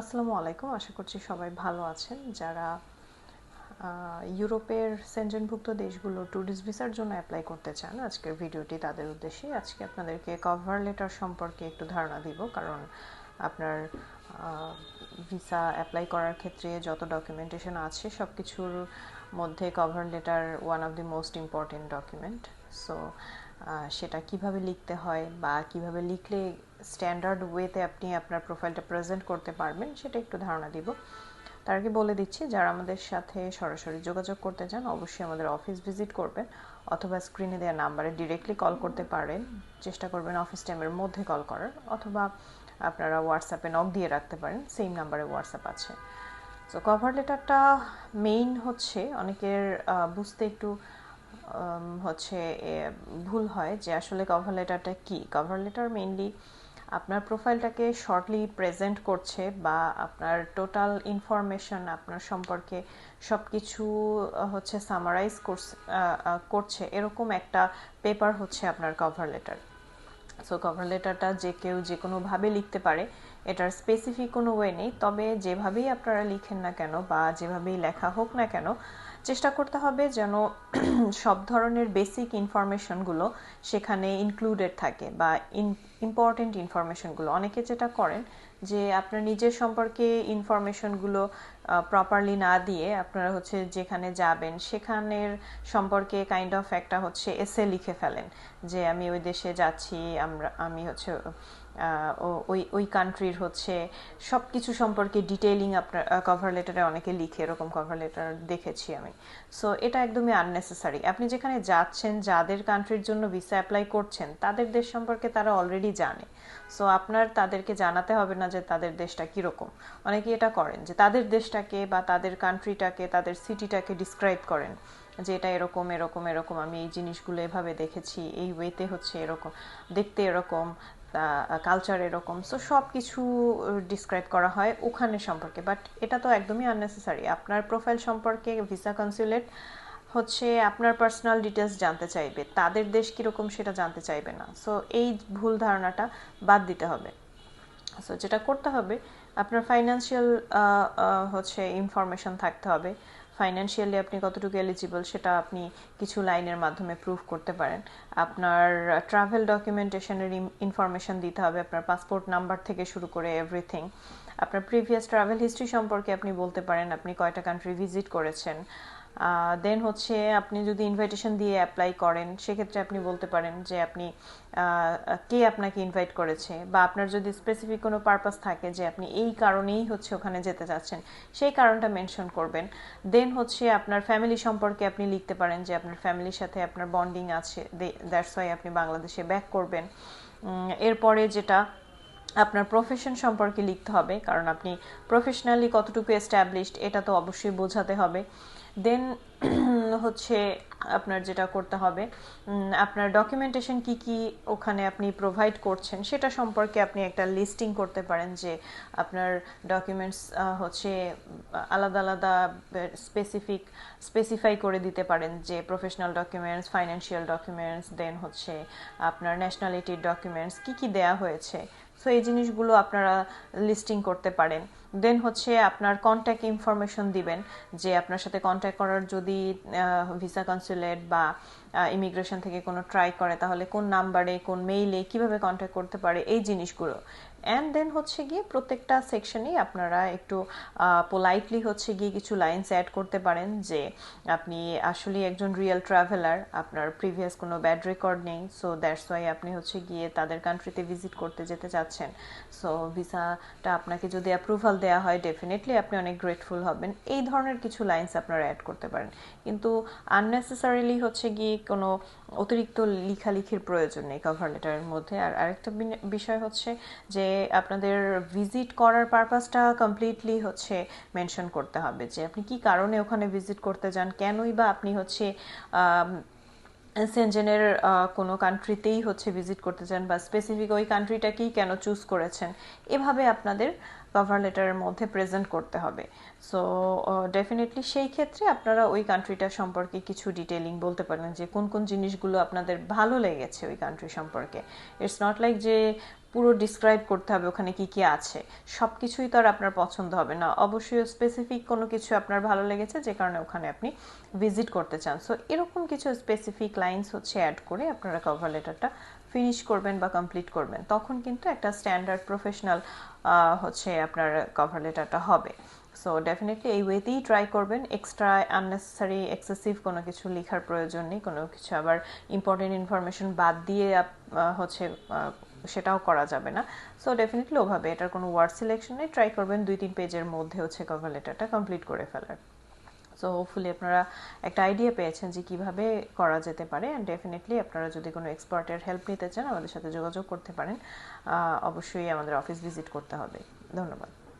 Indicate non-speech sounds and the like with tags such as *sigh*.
আসসালামু আলাইকুম। আশা করছি সবাই ভালো আছেন। যারা ইউরোপের সেনজেনভুক্ত দেশগুলো ট্যুরিস্ট ভিসার জন্য অ্যাপ্লাই করতে চান, আজকের ভিডিওটি তাদের উদ্দেশ্যে আজকে আপনাদেরকে কভার লেটার সম্পর্কে একটু ধারণা দিব। কারণ আপনার ভিসা অ্যাপ্লাই করার ক্ষেত্রে যত ডকুমেন্টেশন আছে সব কিছুর মধ্যে cover letter one of the most important document so সেটা কীভাবে লিখতে হয় বা কীভাবে লিখলে স্ট্যান্ডার্ড ওয়েতে আপনি আপনার প্রোফাইলটা প্রেজেন্ট করতে পারবেন, সেটা একটু ধারণা দিব। তার আগে বলে দিচ্ছি, যারা আমাদের সাথে সরাসরি যোগাযোগ করতে চান, অবশ্যই আমাদের অফিস ভিজিট করবেন, অথবা স্ক্রিনে দেওয়া নাম্বারে ডিরেক্টলি কল করতে পারেন। চেষ্টা করবেন অফিস টাইমের মধ্যে কল করার, অথবা আপনারা হোয়াটসঅ্যাপে নক দিয়ে রাখতে পারেন সেম নাম্বারে হোয়াটসঅ্যাপ আছে। সো কভার লেটারটা মেইন হচ্ছে, অনেকের বুঝতে একটু হচ্ছে ভুল হয় যে আসলে কভার লেটারটা কী? কভার লেটার মেইনলি আপনার প্রোফাইলটাকে শর্টলি প্রেজেন্ট করছে বা আপনার টোটাল ইনফরমেশন আপনার সম্পর্কে সব কিছু হচ্ছে সামারাইজ করছে এরকম একটা পেপার হচ্ছে আপনার কভার লেটার সো কভার লেটারটা যে কেউ যে কোনোভাবে লিখতে পারে। এটার স্পেসিফিক কোনো ওয়ে নেই। তবে যেভাবেই আপনারা লিখেন না কেন বা যেভাবেই লেখা হোক না কেন, চেষ্টা করতে হবে যেন *clears throat* সব ধরনের বেসিক ইনফরমেশনগুলো সেখানে ইনক্লুডেড থাকে বা ইম্পর্টেন্ট ইনফরমেশনগুলো অনেকে যেটা করেন যে আপনার নিজের সম্পর্কে ইনফরমেশনগুলো প্রপারলি না দিয়ে আপনারা হচ্ছে যেখানে যাবেন সেখানের সম্পর্কে কাইন্ড অফ একটা হচ্ছে এসে লিখে ফেলেন যে আমি ওই দেশে যাচ্ছি, আমরা, আমি হচ্ছে ওই ওই কান্ট্রির হচ্ছে সব কিছু সম্পর্কে ডিটেইলিং আপনার কভার লেটারে অনেকে লিখে এরকম কভার লেটার দেখেছি আমি। সো এটা একদমই আননেসেসারি আপনি যেখানে যাচ্ছেন, যাদের কান্ট্রির জন্য ভিসা অ্যাপ্লাই করছেন, তাদের দেশ সম্পর্কে তারা অলরেডি জানে। সো আপনার তাদেরকে জানাতে হবে না যে তাদের দেশটা কীরকম। অনেকে এটা করেন যে তাদের দেশটাকে বা তাদের কান্ট্রিটাকে তাদের সিটিটাকে ডিসক্রাইব করেন যে এটা এরকম এরকম এরকম। আমি এই জিনিসগুলো এভাবে দেখেছি, এই ওয়েতে হচ্ছে এরকম, দেখতে এরকম। কালচার এরকম। সো সব কিছু ডিসক্রাইব করা হয় ওখানে সম্পর্কে। বাট এটা তো একদমই আননেসেসারি আপনার প্রোফাইল সম্পর্কে ভিসা কনসুলেট হচ্ছে আপনার পার্সোনাল ডিটেলস জানতে চাইবে। তাদের দেশ কীরকম সেটা জানতে চাইবে না। সো এই ভুল ধারণাটা বাদ দিতে হবে। সো যেটা করতে হবে, আপনার ফাইন্যান্সিয়াল হচ্ছে ইনফরমেশন থাকতে হবে। ফাইন্যান্সিয়ালি আপনি কতটুকু এলিজিবল সেটা আপনি কিছু লাইনের মাধ্যমে প্রুফ করতে পারেন। আপনার ট্রাভেল ডকুমেন্টেশনের ইনফরমেশন দিতে হবে, আপনার পাসপোর্ট নাম্বার থেকে শুরু করে এভরিথিং আপনার প্রিভিয়াস ট্রাভেল হিস্ট্রি সম্পর্কে আপনি বলতে পারেন, আপনি কয়টা কান্ট্রি ভিজিট করেছেন। দেন হচ্ছে আপনি যদি ইনভাইটেশন দিয়ে অ্যাপ্লাই করেন, সেক্ষেত্রে আপনি বলতে পারেন যে আপনি কে আপনাকে ইনভাইট করেছে? বা আপনার যদি স্পেসিফিক কোনো পারপাস থাকে যে আপনি এই কারণেই হচ্ছে ওখানে যেতে চাচ্ছেন, সেই কারণটা মেনশন করবেন। দেন হচ্ছে আপনার ফ্যামিলি সম্পর্কে আপনি লিখতে পারেন যে আপনার ফ্যামিলির সাথে আপনার বন্ডিং আছে দ্যাটস ওয়াই আপনি বাংলাদেশে ব্যাক করবেন। এরপরে যেটা আপনার প্রফেশন সম্পর্কে লিখতে হবে, কারণ আপনি প্রফেশনালি কতটুকু এস্টাবলিশড এটা তো অবশ্যই বোঝাতে হবে। দেন *clears throat* হচ্ছে আপনার যেটা করতে হবে আপনার ডকুমেন্টেশন কি কি ওখানে আপনি প্রোভাইড করছেন, সেটা সম্পর্কে আপনি একটা লিস্টিং করতে পারেন যে আপনার ডকুমেন্টস হচ্ছে আলাদা আলাদা স্পেসিফিক স্পেসিফাই করে দিতে পারেন যে professional documents financial documents then হচ্ছে আপনার ন্যাশনালিটির ডকুমেন্টস কি কি দেয়া হয়েছে। সো এই জিনিসগুলো আপনারা লিস্টিং করতে পারেন। দেন হচ্ছে আপনার কন্ট্যাক্ট ইনফরমেশন দিবেন যে আপনার সাথে কন্ট্যাক্ট করার যদি ভিসা কনসুলেট বা ইমিগ্রেশন থেকে কোনো ট্রাই করে, তাহলে কোন নাম্বারে কোন মেইলে কীভাবে কন্ট্যাক্ট করতে পারে, এই জিনিসগুলো। অ্যান্ড দেন হচ্ছে গিয়ে প্রত্যেকটা সেকশনেই আপনারা একটু পোলাইটলি হচ্ছে গিয়ে কিছু লাইন্স অ্যাড করতে পারেন যে, আপনি আসলে একজন রিয়েল ট্রাভেলার আপনার প্রিভিয়াস কোনো ব্যাড রেকর্ড নেই সো দ্যাটস ওয়াই আপনি হচ্ছে গিয়ে তাদের কান্ট্রিতে ভিজিট করতে যেতে চাচ্ছেন। সো ভিসাটা আপনাকে যদি অ্যাপ্রুভাল দেওয়া হয় ডেফিনেটলি আপনি অনেক গ্রেটফুল হবেন। এই ধরনের কিছু লাইন্স আপনারা অ্যাড করতে পারেন। কিন্তু আননেসেসারিলি হচ্ছে গিয়ে কোনো অতিরিক্ত লিখালিখির প্রয়োজন নেই কভার লেটারের মধ্যে। আর আরেকটা বিষয় হচ্ছে যে আপনাদের ভিজিট করার পারপাসটা কমপ্লিটলি হচ্ছে মেনশন করতে হবে। যে আপনি কি কারণে ওখানে ভিজিট করতে যান? কেনই বা আপনি হচ্ছে সেনজেনের কোনো কান্ট্রিতেই হচ্ছে ভিজিট করতে চান বা স্পেসিফিক ওই কান্ট্রিটাকেই কেন চুজ করেছেন? এভাবে আপনাদের কভার লেটারের মধ্যে প্রেজেন্ট করতে হবে। সো ডেফিনেটলি সেই ক্ষেত্রে আপনারা ওই কান্ট্রিটা সম্পর্কে কিছু ডিটেলিং বলতে পারেন যে কোন কোন জিনিসগুলো আপনাদের ভালো লেগেছে ওই কান্ট্রি সম্পর্কে। ইটস নট লাইক যে পুরো ডিসক্রাইব করতে হবে ওখানে কি কি আছে। সব কিছুই তো আর আপনার পছন্দ হবে না। অবশ্যই স্পেসিফিক কোনো কিছু আপনার ভালো লেগেছে, যে কারণে ওখানে আপনি ভিজিট করতে চান। সো এরকম কিছু স্পেসিফিক লাইন্স হচ্ছে অ্যাড করে আপনারা কভার লেটারটা ফিনিশ করবেন বা কমপ্লিট করবেন। তখন কিন্তু একটা স্ট্যান্ডার্ড প্রফেশনাল হচ্ছে আপনার কভার লেটারটা হবে। সো ডেফিনেটলি এই ওয়েতেই ট্রাই করবেন। এক্সট্রা আননেসেসারি এক্সেসিভ কোনো কিছু লেখার প্রয়োজন নেই। কোনো কিছু আবার ইম্পর্টেন্ট ইনফরমেশন বাদ দিয়ে হচ্ছে সেটাও করা যাবে না। সো ডেফিনেটলি ওভাবে। এটার কোনো ওয়ার্ড সিলেকশন নেই। ট্রাই করবেন দুই তিন পেজের মধ্যে হচ্ছে কভার লেটারটা কমপ্লিট করে ফেলার। সো হোপফুলি আপনারা একটা আইডিয়া পেয়েছেন যে কীভাবে করা যেতে পারে। অ্যান্ড ডেফিনেটলি আপনারা যদি কোনো এক্সপার্টের হেল্প নিতে চান, আমাদের সাথে যোগাযোগ করতে পারেন। অবশ্যই আমাদের অফিস ভিজিট করতে হবে। ধন্যবাদ।